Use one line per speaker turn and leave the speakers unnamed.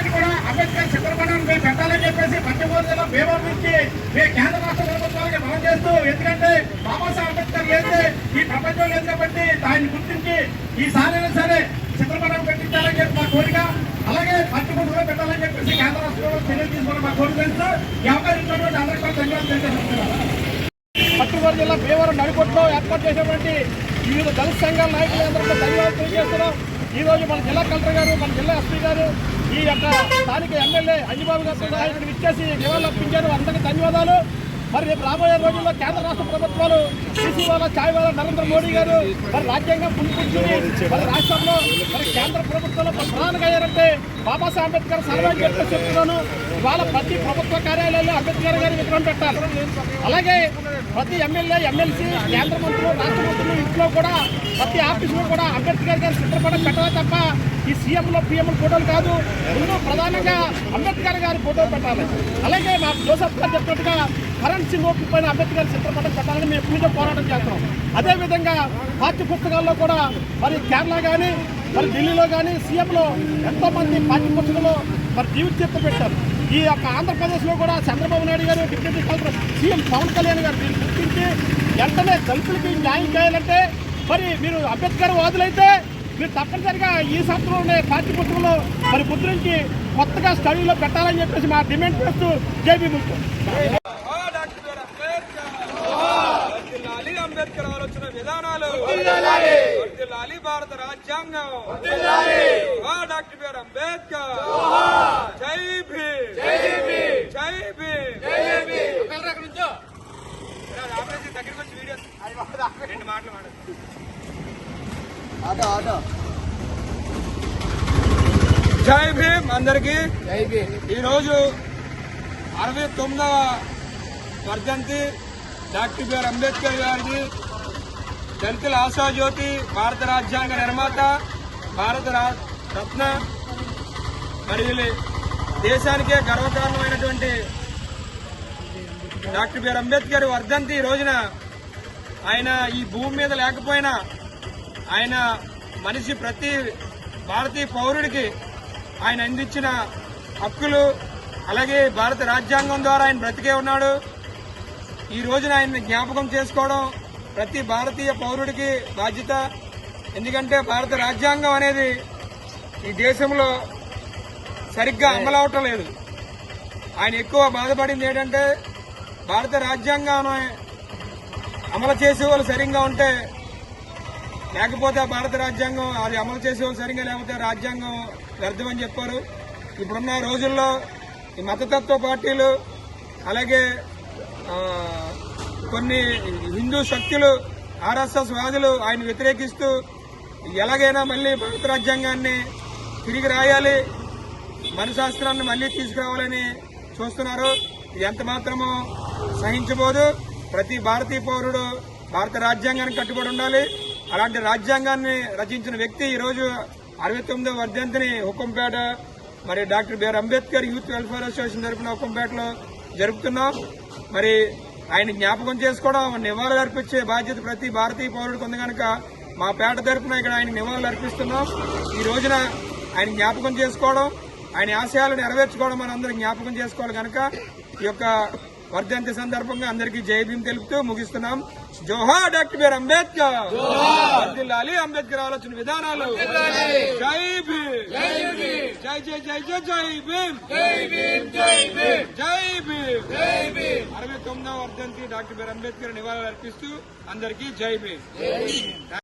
రోజు కూడా అంబేద్కర్ చిత్రపటాన్ని మేము పెట్టాలని చెప్పేసి పంచభూతాల భీమవరం నుంచి మేము కేంద్ర రాష్ట్ర ప్రభుత్వాలకి మనం చేస్తూ ఎందుకంటే బాబాసాహెబ్ అంబేద్కర్ ఏంటి ఈ ప్రపంచం లేదు కాబట్టి దాన్ని గుర్తించి ఈసారైనా సరే చిత్రపటం పెట్టించాలని చెప్పి మా కోరిక. అలాగే పంచభూతంలో పెట్టాలని చెప్పేసి కేంద్ర రాష్ట్ర ప్రభుత్వం చర్యలు తీసుకోవడం మా కోరిక తెలుసు ఈ అవకాశం ఇచ్చినటువంటి అందరికీ కూడా ధన్యవాదాలు తెలియజేస్తున్నాను. పట్టుగూరు జిల్లా భీమవరం నడికొట్లో ఏర్పాటు చేసినటువంటి వివిధ దళిత సంఘాల నాయకులందరూ ధన్యవాదాలు తెలియజేస్తున్నాం. ఈరోజు మన జిల్లా కలెక్టర్ గారు మన జిల్లా ఎస్పీ గారు ఈ యొక్క స్థానిక ఎమ్మెల్యే అంజబాబు గారు ఆయన ఇచ్చేసి నివాళులు అర్పించారు. అందరికీ ధన్యవాదాలు. మరి రేపు రాబోయే రోజుల్లో కేంద్ర రాష్ట్ర ప్రభుత్వాలు సీసీ వాళ్ళ ఛాయ్ వాళ్ళ నరేంద్ర మోడీ గారు? మరి రాజ్యాంగం పుణ్యపుచ్చుని మరి రాష్ట్రంలో మరి కేంద్ర ప్రభుత్వంలో ప్రధానంగా అయ్యారంటే బాబాసాహెబ్ అంబేద్కర్ సర్వే చెప్పి చెప్తున్నాను. ఇవాళ ప్రతి ప్రభుత్వ కార్యాలయాల్లో అంబేద్కర్ గారి విగ్రహం పెట్టాలి. అలాగే ప్రతి ఎమ్మెల్యే ఎమ్మెల్సీ కేంద్ర మంత్రులు రాష్ట్ర మంత్రులు ఇంట్లో కూడా ప్రతి ఆఫీసులో కూడా అంబేద్కర్ గారి చిత్రపటం పెట్టాలి తప్ప ఈ సీఎంలో పిఎం ఫోటోలు కాదు. ముందు ప్రధానంగా అంబేద్కర్ గారి ఫోటో పెట్టాలి. అలాగే మా జోసఫ్ గారు చెప్పినట్టుగా కరణ్ సింగ్ ఓపి పైన అంబేద్కర్ చిత్రపటం పెట్టాలని మేము ఎప్పటి పోరాటం చేస్తాం అదేవిధంగా పాఠ్య పుస్తకాల్లో కూడా మరి కేరళ కానీ మరి ఢిల్లీలో కానీ సీఎంలో ఎంతో మంది పాఠ్య పుస్తకంలో మరి జీవిత చరిత్ర పెట్టారు. ఈ యొక్క ఆంధ్రప్రదేశ్లో కూడా చంద్రబాబు నాయుడు గారు deputy collector CM Pawan Kalyan గారు దీన్ని గుర్తించి వెంటనే దళితులకి న్యాయం చేయాలంటే మరి మీరు అంబేద్కర్ వాదులైతే మీరు తప్పనిసరిగా ఈ సంవత్సరం ఉండే పాఠ్య పుస్తకంలో మరి ముద్రించి కొత్తగా స్టడీలో పెట్టాలని చెప్పేసి మా డిమాండ్ చేస్తూ జేబీ ముక్కు
ఆ డాక్టర్ బిఆర్ అంబేద్కర్ ఆలోచన విధానాలు. వర్ధిల్లాలి భారత రాజ్యాంగం. ఆ డాక్టర్ బిఆర్ అంబేద్కర్. జై జై భీమ్ అందరికి. ఈరోజు అరవై తొమ్మిదవ వర్ధంతి. డాక్టర్ బిఆర్ అంబేద్కర్ గారిది దళితుల ఆశాజ్యోతి భారత రాజ్యాంగ నిర్మాత భారత రత్న మరి దేశానికే గర్వకారణమైనటువంటి డాక్టర్ బిఆర్ అంబేద్కర్ వర్ధంతి ఈ రోజున ఆయన ఈ భూమి మీద లేకపోయినా ఆయన మనిషి ప్రతి భారతీయ పౌరుడికి ఆయన అందించిన హక్కులు అలాగే భారత రాజ్యాంగం ద్వారా ఆయన బ్రతికే ఉన్నాడు. ఈ రోజున ఆయన్ని జ్ఞాపకం చేసుకోవడం ప్రతి భారతీయ పౌరుడికి బాధ్యత. ఎందుకంటే భారత రాజ్యాంగం అనేది ఈ దేశంలో సరిగ్గా అమలవటం లేదు. ఆయన ఎక్కువ బాధపడింది ఏంటంటే భారత రాజ్యాంగాన్ని అమలు చేసే వాళ్ళు సరిగ్గా ఉంటే లేకపోతే భారత రాజ్యాంగం అది అమలు చేసే వాళ్ళు సరిగ్గా లేకపోతే రాజ్యాంగం వ్యర్థమని చెప్పారు. ఇప్పుడున్న రోజుల్లో ఈ మతతత్వ పార్టీలు అలాగే కొన్ని హిందూ శక్తులు ఆర్ఎస్ఎస్ వాదులు ఆయన వ్యతిరేకిస్తూ ఎలాగైనా మళ్ళీ భారత రాజ్యాంగాన్ని తిరిగి రాయాలి మనశాస్త్రాన్ని మళ్ళీ తీసుకురావాలని చూస్తున్నారు. ఇది ఎంత మాత్రమో సహించబోదు. ప్రతి భారతీయ పౌరుడు భారత రాజ్యాంగానికి కట్టుబడి ఉండాలి. అలాంటి రాజ్యాంగాన్ని రచించిన వ్యక్తి ఈరోజు అరవై తొమ్మిదో వర్ధంతిని హుకుంపేట మరి doctor B R Ambedkar youth welfare association తరఫున హుకుంపేటలో జరుపుతున్నాం. మరి ఆయన జ్ఞాపకం చేసుకోవడం నివాళులు అర్పించే బాధ్యత ప్రతి భారతీయ పౌరుడికి ఉంది కనుక మా పేట తరఫున ఇక్కడ ఆయన నివాళులు అర్పిస్తున్నాం ఈ రోజున ఆయన జ్ఞాపకం చేసుకోవడం ఆయన ఆశయాలు నెరవేర్చుకోవడం మన అందరం జ్ఞాపకం చేసుకోవాలి కనుక ఈ యొక్క వర్ధంతి సందర్భంగా అందరికీ జై భీమ్ తెలుపుతూ ముగిస్తున్నాం. జోహార్ డాక్టర్ బిఆర్ అంబేద్కర్. వర్ధిల్లాలి అంబేద్కర్ ఆలోచన విధానాలు. జై భీమ్. జై జై జై జై జై భీమ్. జై భీమ్ జై భీమ్. జై భీమ్. జై భీమ్. అరవై తొమ్మిదవ వర్ధంతి డాక్టర్ బిఆర్ అంబేద్కర్ నివాళులు అర్పిస్తూ అందరికీ జై భీమ్.